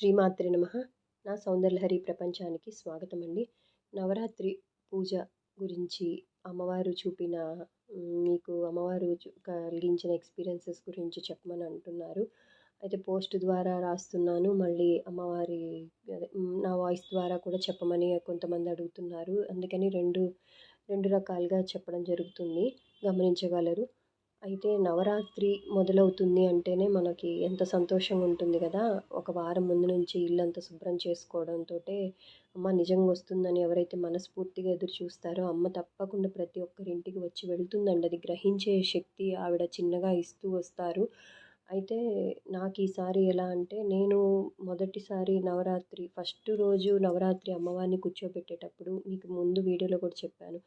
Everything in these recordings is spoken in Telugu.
శ్రీమాత్రి నమ. నా సౌందర్యహరి ప్రపంచానికి స్వాగతం అండి. నవరాత్రి పూజ గురించి అమ్మవారు చూపిన మీకు అమ్మవారు కలిగించిన ఎక్స్పీరియన్సెస్ గురించి చెప్పమని అంటున్నారు. అయితే పోస్ట్ ద్వారా రాస్తున్నాను. మళ్ళీ అమ్మవారి నా వాయిస్ ద్వారా కూడా చెప్పమని కొంతమంది అడుగుతున్నారు. అందుకని రెండు రెండు రకాలుగా చెప్పడం జరుగుతుంది. గమనించగలరు. అయితే నవరాత్రి మొదలవుతుంది అంటేనే మనకి ఎంత సంతోషంగా ఉంటుంది కదా. ఒక వారం ముందు నుంచి ఇల్లంతా శుభ్రం చేసుకోవడంతో అమ్మ నిజంగా వస్తుందని ఎవరైతే మనస్ఫూర్తిగా ఎదురు చూస్తారో అమ్మ తప్పకుండా ప్రతి ఒక్కరి ఇంటికి వచ్చి వెళ్తుందండి. అది గ్రహించే శక్తి ఆవిడ చిన్నగా ఇస్తూ వస్తారు. అయితే నాకు ఈసారి ఎలా అంటే నేను మొదటిసారి నవరాత్రి ఫస్ట్ రోజు నవరాత్రి అమ్మవారిని కూర్చోబెట్టేటప్పుడు మీకు ముందు వీడియోలో కూడా చెప్పాను.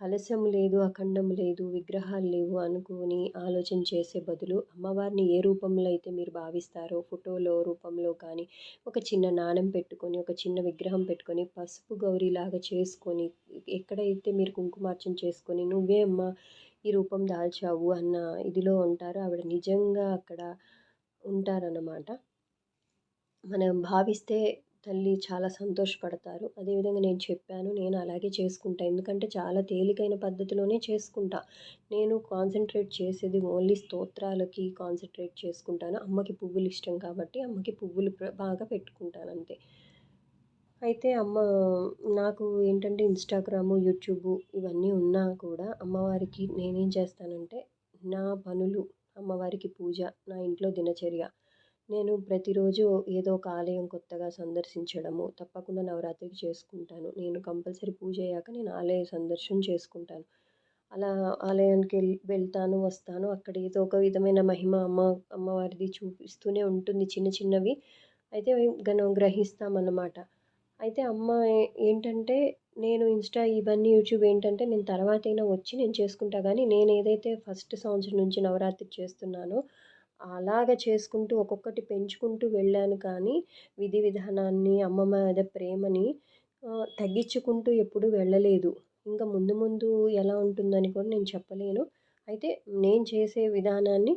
కలశం లేదు అఖండం లేదు విగ్రహాలు లేవు అనుకుని ఆలోచన చేసే బదులు అమ్మవారిని ఏ రూపంలో అయితే మీరు భావిస్తారో ఫోటోలో రూపంలో కానీ ఒక చిన్న నాణం పెట్టుకొని ఒక చిన్న విగ్రహం పెట్టుకొని పసుపు గౌరీలాగా చేసుకొని ఎక్కడైతే మీరు కుంకుమార్చన చేసుకొని నువ్వే అమ్మ ఈ రూపం దాల్చావు అన్న ఇదిలో ఉంటారు ఆవిడ నిజంగా అక్కడ ఉంటారన్నమాట. మనం భావిస్తే తల్లి చాలా సంతోషపడతారు. అదేవిధంగా నేను చెప్పాను నేను అలాగే చేసుకుంటా. ఎందుకంటే చాలా తేలికైన పద్ధతిలోనే చేసుకుంటా. నేను కాన్సన్ట్రేట్ చేసేది ఓన్లీ స్తోత్రాలకి కాన్సన్ట్రేట్ చేసుకుంటాను. అమ్మకి పువ్వులు ఇష్టం కాబట్టి అమ్మకి పువ్వులు బాగా పెట్టుకుంటాను అంతే. అయితే అమ్మ నాకు ఏంటంటే ఇన్స్టాగ్రాము యూట్యూబ్ ఇవన్నీ ఉన్నా కూడా అమ్మవారికి నేనేం చేస్తానంటే నా పనులు అమ్మవారికి పూజ నా ఇంట్లో దినచర్య నేను ప్రతిరోజు ఏదో ఒక ఆలయం కొత్తగా సందర్శించడము తప్పకుండా నవరాత్రికి చేసుకుంటాను. నేను కంపల్సరీ పూజ అయ్యాక నేను ఆలయ సందర్శన చేసుకుంటాను. అలా ఆలయానికి వెళ్ళి వెళ్తాను వస్తాను. అక్కడ ఏదో ఒక విధమైన మహిమ అమ్మ అమ్మవారిది చూపిస్తూనే ఉంటుంది చిన్న చిన్నవి. అయితే మనం గ్రహిస్తామన్నమాట. అయితే అమ్మ ఏంటంటే నేను ఇన్స్టా ఇవన్నీ యూట్యూబ్ ఏంటంటే నేను తర్వాత అయినా వచ్చి నేను చేసుకుంటా. కానీ నేను ఏదైతే ఫస్ట్ సంవత్సరం నుంచి నవరాత్రి చేస్తున్నానో అలాగ చేసుకుంటూ ఒక్కొక్కటి పెంచుకుంటూ వెళ్ళాను కానీ విధి విధానాన్ని అమ్మ మీద ప్రేమని తగ్గించుకుంటూ ఎప్పుడూ వెళ్ళలేదు. ఇంకా ముందు ముందు ఎలా ఉంటుందని కూడా నేను చెప్పలేను. అయితే నేను చేసే విధానాన్ని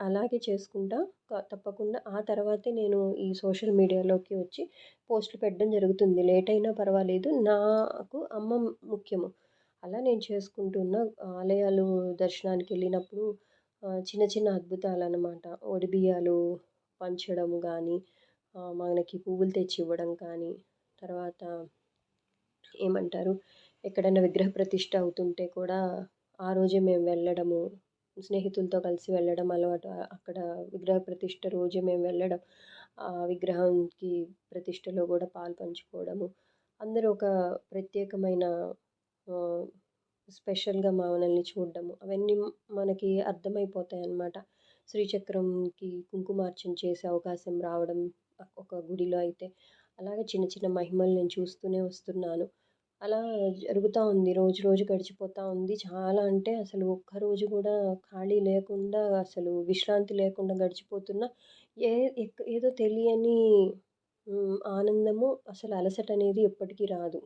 అలాగే చేసుకుంటా. తప్పకుండా ఆ తర్వాతే నేను ఈ సోషల్ మీడియాలోకి వచ్చి పోస్టులు పెట్టడం జరుగుతుంది. లేట్ అయినా పర్వాలేదు. నాకు అమ్మ ముఖ్యము. అలా నేను చేసుకుంటున్న ఆలయాలు దర్శనానికి వెళ్ళినప్పుడు చిన్న చిన్న అద్భుతాలు అనమాట బియ్యాలు పంచడం కానీ మనకి పువ్వులు తెచ్చి ఇవ్వడం కానీ తర్వాత ఏమంటారు ఎక్కడైనా విగ్రహ ప్రతిష్ట అవుతుంటే కూడా ఆ రోజే మేము వెళ్ళడము స్నేహితులతో కలిసి వెళ్ళడం అలవాటు అక్కడ విగ్రహ ప్రతిష్ట రోజే మేము వెళ్ళడం ఆ విగ్రహానికి ప్రతిష్టలో కూడా పాలు పంచుకోవడము. అందరూ ఒక ప్రత్యేకమైన స్పెషల్గా మనల్ని చూడడము. అవన్నీ మనకి అర్థమైపోతాయి అన్నమాట శ్రీచక్రంకి కుంకుమార్చన చేసే అవకాశం రావడం ఒక గుడిలో అయితే అలాగే చిన్న చిన్న మహిమలు నేను చూస్తూనే వస్తున్నాను. అలా జరుగుతూ ఉంది. రోజు రోజు గడిచిపోతూ ఉంది. చాలా అంటే అసలు ఒక్కరోజు కూడా ఖాళీ లేకుండా అసలు విశ్రాంతి లేకుండా గడిచిపోతున్న ఏ ఏదో తెలియని ఆనందము అసలు అలసట అనేది ఎప్పటికీ రాదు.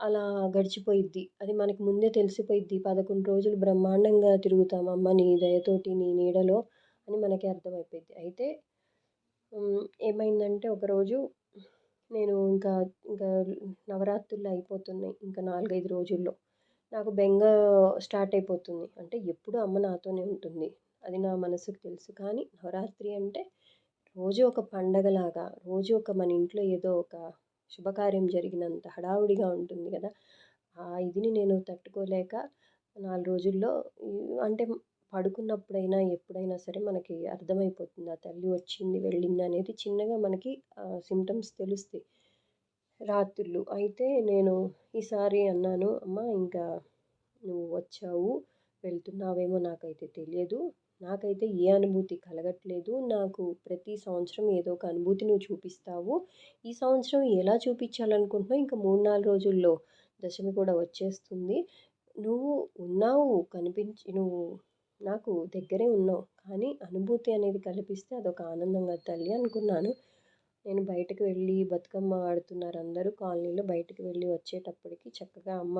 అలా గడిచిపోయిద్ది. అది మనకు ముందే తెలిసిపోయిద్ది. పదకొండు రోజులు బ్రహ్మాండంగా తిరుగుతాం. అమ్మ నీ దయతోటి నీ నీడలో అని మనకి అర్థమైపోయింది అయితే ఏమైందంటే ఒకరోజు నేను ఇంకా ఇంకా నవరాత్రులు అయిపోతున్నాయి. ఇంకా నాలుగైదు రోజుల్లో నాకు బెంగ స్టార్ట్ అయిపోతుంది. అంటే ఎప్పుడు అమ్మ నాతోనే ఉంటుంది. అది నా మనసుకు తెలుసు. కానీ నవరాత్రి అంటే రోజు ఒక పండగలాగా రోజు ఒక మన ఇంట్లో ఏదో ఒక శుభకార్యం జరిగినంత హడావుడిగా ఉంటుంది కదా! ఆ ఇదిని నేను తట్టుకోలేక నాలుగు రోజుల్లో అంటే పడుకున్నప్పుడైనా ఎప్పుడైనా సరే మనకి అర్థమైపోతుంది. ఆ తల్లి వచ్చింది వెళ్ళింది అనేది చిన్నగా మనకి సిమ్టమ్స్ తెలుస్తాయి. రాత్రులు. అయితే నేను ఈసారి అన్నాను అమ్మ ఇంకా నువ్వు వచ్చావు వెళ్తున్నావేమో నాకైతే తెలియదు. నాకైతే ఏ అనుభూతి కలగట్లేదు. నాకు ప్రతి సంవత్సరం ఏదో ఒక అనుభూతి నువ్వు చూపిస్తావు. ఈ సంవత్సరం ఎలా చూపించాలనుకుంటున్నావు? ఇంకా మూడు నాలుగు రోజుల్లో దశమి కూడా వచ్చేస్తుంది. నువ్వు ఉన్నావు కనిపించి నువ్వు నాకు దగ్గరే ఉన్నావు. కానీ అనుభూతి అనేది కల్పిస్తే అదొక ఆనందంగా తల్లి అనుకున్నాను. నేను బయటకు వెళ్ళి బతుకమ్మ ఆడుతున్నారు అందరూ కాలనీలో బయటకు వెళ్ళి వచ్చేటప్పటికి చక్కగా అమ్మ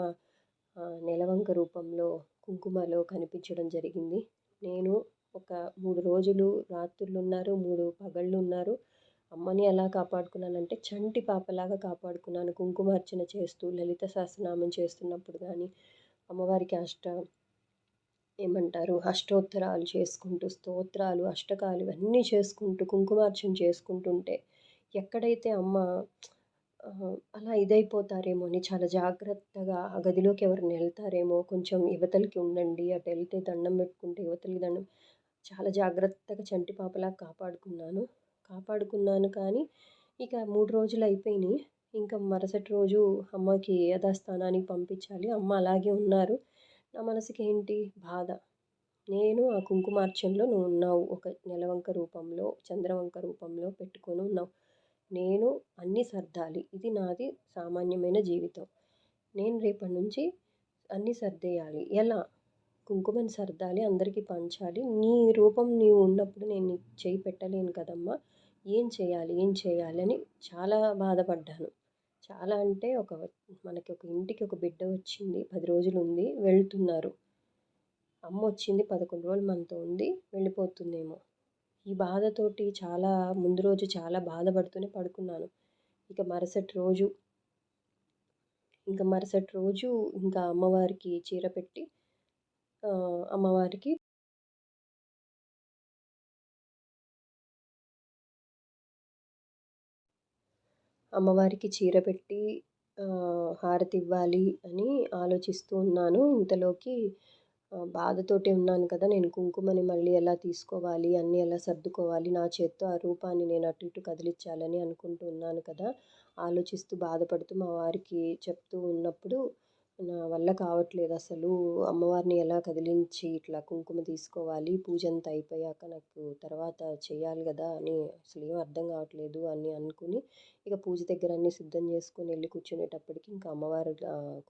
నెలవంక రూపంలో కుంకుమలో కనిపించడం జరిగింది. నేను ఒక మూడు రోజులు రాత్రులు ఉన్నారు మూడు పగళ్ళు ఉన్నారు అమ్మని ఎలా కాపాడుకున్నానంటే చంటి పాపలాగా కాపాడుకున్నాను. కుంకుమార్చన చేస్తూ లలిత సహస్రనామం చేస్తున్నప్పుడు కానీ అమ్మవారికి అష్ట ఏమంటారు? అష్టోత్తరాలు చేసుకుంటూ స్తోత్రాలు అష్టకాలు ఇవన్నీ చేసుకుంటూ కుంకుమార్చన చేసుకుంటుంటే ఎక్కడైతే అమ్మ అలా ఇదైపోతారేమో అని చాలా జాగ్రత్తగా ఆ గదిలోకి ఎవరైనా వెళ్తారేమో కొంచెం యువతలకి ఉండండి అటు వెళ్తే దండం పెట్టుకుంటే యువతలకి దండం. చాలా జాగ్రత్తగా చంటి పాపలా కాపాడుకున్నాను. కాపాడుకున్నాను కానీ ఇక మూడు రోజులు అయిపోయినాయి. ఇంకా మరుసటి రోజు అమ్మకి యథాస్థానానికి పంపించాలి. అమ్మ అలాగే ఉన్నారు. నా మనసుకి ఏంటి? బాధ. నేను ఆ కుంకుమార్చంలో నువ్వు ఉన్నావు. ఒక నెలవంక రూపంలో చంద్రవంక రూపంలో పెట్టుకొని ఉన్నావు. నేను అన్నీ సర్దాలి. ఇది నాది సామాన్యమైన జీవితం. నేను రేపటి నుంచి అన్నీ సర్దేయాలి. ఎలా? కుంకుమని సర్దాలి అందరికీ పంచాలి. నీ రూపం నీవు ఉన్నప్పుడు నేను చేయి పెట్టలేను కదమ్మా. ఏం చేయాలి? ఏం చేయాలి? అని చాలా బాధపడ్డాను. చాలా అంటే ఒక మనకి ఒక ఇంటికి ఒక బిడ్డ వచ్చింది. పది రోజులు ఉంది. వెళ్తున్నారు. అమ్మ వచ్చింది. పదకొండు రోజులు మనతో ఉంది. వెళ్ళిపోతుందేమో. ఈ బాధతోటి చాలా ముందు రోజు చాలా బాధపడుతూనే పడుకున్నాను. ఇక మరుసటి రోజు ఇంకా మరుసటి రోజు ఇంకా అమ్మవారికి చీర పెట్టి అమ్మవారికి అమ్మవారికి చీర పెట్టి హారతి ఇవ్వాలి అని ఆలోచిస్తూ ఉన్నాను. ఇంతలోకి బాధతోటి ఉన్నాను కదా నేను కుంకుమని మళ్ళీ ఎలా తీసుకోవాలి అన్నీ ఎలా సర్దుకోవాలి నా చేత్తో ఆ రూపాన్ని నేను అటు ఇటు కదిలించాలని అనుకుంటూ ఉన్నాను కదా. ఆలోచిస్తూ బాధపడుతూ మా వారికి చెప్తూ ఉన్నప్పుడు నా వల్ల కావట్లేదు అసలు. అమ్మవారిని ఎలా కదిలించి ఇట్లా కుంకుమ తీసుకోవాలి పూజ అంతా అయిపోయాక నాకు తర్వాత చేయాలి కదా అని అసలు ఏం అర్థం కావట్లేదు అని అనుకుని ఇక పూజ దగ్గర అన్నీ సిద్ధం చేసుకుని వెళ్ళి కూర్చునేటప్పటికి ఇంకా అమ్మవారు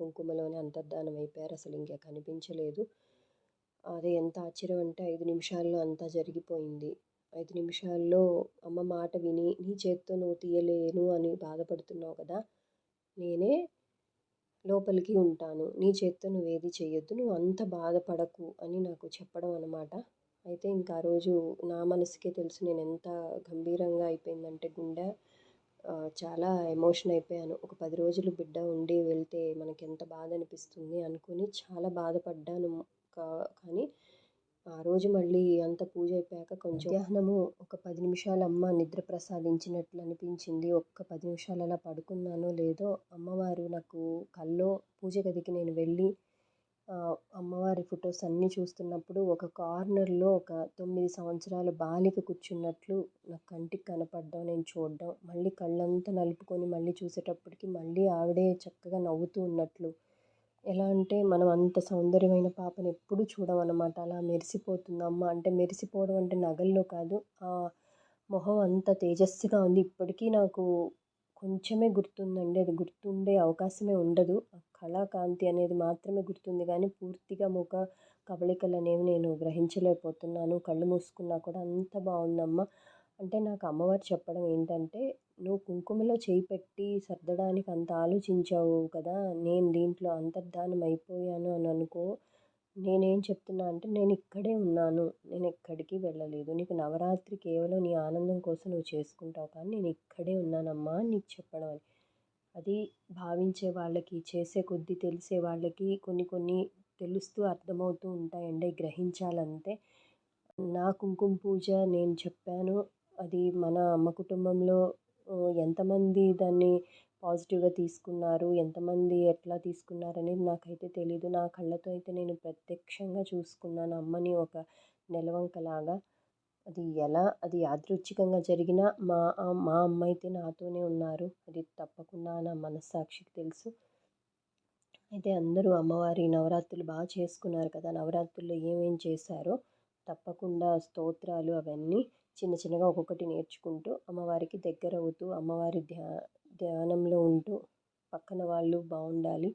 కుంకుమలోనే అంతర్ధానం అయిపోయారు. అసలు ఇంకా కనిపించలేదు. అదే ఎంత ఆశ్చర్యం అంటే ఐదు నిమిషాల్లో అంతా జరిగిపోయింది. ఐదు నిమిషాల్లో అమ్మ మాట విని నీ చేత్తో నువ్వు తీయలేను అని బాధపడుతున్నావు కదా. నేనే లోపలికి ఉంటాను. నీ చేత్తో నువ్వేది చేయొద్దు నువ్వు అంత బాధపడకు అని నాకు చెప్పడం అనమాట అయితే ఇంకా ఆ రోజు నా మనసుకే తెలుసు నేను ఎంత గంభీరంగా అయిపోయిందంటే గుండె. చాలా ఎమోషన్ అయిపోయాను. ఒక పది రోజులు బిడ్డ ఉండి వెళ్తే మనకి ఎంత బాధ అనిపిస్తుంది అనుకుని చాలా బాధపడ్డాను. కానీ ఆ రోజు మళ్ళీ అంత పూజ అయిపోయాక కొంచెం మధ్యాహ్నము ఒక పది నిమిషాలు అమ్మ నిద్ర ప్రసాదించినట్లు అనిపించింది. ఒక్క పది నిమిషాలు అలా పడుకున్నానో లేదో అమ్మవారు నాకు కల్లో పూజ గదికి నేను వెళ్ళి అమ్మవారి ఫొటోస్ అన్నీ చూస్తున్నప్పుడు ఒక కార్నర్లో ఒక తొమ్మిది సంవత్సరాల బాలిక కూర్చున్నట్లు నా కంటికి కనపడడం నేను చూడడం మళ్ళీ కళ్ళంతా నలుపుకొని మళ్ళీ చూసేటప్పటికి మళ్ళీ ఆవిడే చక్కగా నవ్వుతూ ఉన్నట్లు ఎలా అంటే మనం అంత సౌందర్యమైన పాపను ఎప్పుడు చూడమన్నమాట. అలా మెరిసిపోతుంది అమ్మ అంటే మెరిసిపోవడం అంటే నగల్లో కాదు. ఆ మొహం అంత తేజస్సుగా ఉంది. ఇప్పటికీ నాకు కొంచెమే గుర్తుందండి. అది గుర్తుండే అవకాశమే ఉండదు. ఆ కళాకాంతి అనేది మాత్రమే గుర్తుంది. కానీ పూర్తిగా ముఖ కవళికలు అనేవి నేను గ్రహించలేకపోతున్నాను. కళ్ళు మూసుకున్నా కూడా అంత బాగుందమ్మ. అంటే నాకు అమ్మవారు చెప్పడం ఏంటంటే నువ్వు కుంకుమలో చేయి పెట్టి సర్దడానికి అంత ఆలోచించావు కదా నేను దీంట్లో అంతర్ధానం అయిపోయాను అని అనుకో. నేనేం చెప్తున్నా అంటే నేను ఇక్కడే ఉన్నాను. నేను ఎక్కడికి వెళ్ళలేదు. నీకు నవరాత్రి కేవలం నీ ఆనందం కోసం నువ్వు చేసుకుంటావు కానీ నేను ఇక్కడే ఉన్నానమ్మా నీకు చెప్పడం అని. అది భావించే వాళ్ళకి చేసే కొద్దీ తెలిసే వాళ్ళకి కొన్ని కొన్ని తెలుస్తూ అర్థమవుతూ ఉంటాయండి గ్రహించాలంతే. నా కుంకుమ పూజ నేను చెప్పాను. అది మన అమ్మ కుటుంబంలో ఎంతమంది దాన్ని పాజిటివ్గా తీసుకున్నారు? ఎంతమంది ఎట్లా తీసుకున్నారు అనేది నాకైతే తెలీదు. నా కళ్ళతో అయితే నేను ప్రత్యక్షంగా చూసుకున్నాను. అమ్మని ఒక నెలవంకలాగా. అది ఎలా అది యాదృచ్ఛికంగా జరిగినా మా మా అమ్మ అయితే నాతోనే ఉన్నారు. అది తప్పకుండా నా మనస్సాక్షికి తెలుసు. అయితే అందరూ అమ్మవారి నవరాత్రులు బాగా చేసుకున్నారు కదా! నవరాత్రుల్లో ఏమేం చేశారో తప్పకుండా స్తోత్రాలు అవన్నీ చిన్న చిన్నగా ఒక్కొక్కటి నేర్చుకుంటూ అమ్మవారికి దగ్గర అవుతూ అమ్మవారి ధ్యా ధ్యానంలో ఉంటూ పక్కన వాళ్ళు బాగుండాలి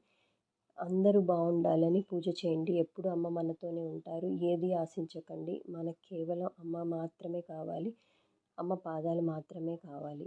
అందరూ బాగుండాలని పూజ చేయండి. ఎప్పుడు అమ్మ మనతోనే ఉంటారు. ఏది ఆశించకండి. మనకు కేవలం అమ్మ మాత్రమే కావాలి. అమ్మ పాదాలు మాత్రమే కావాలి.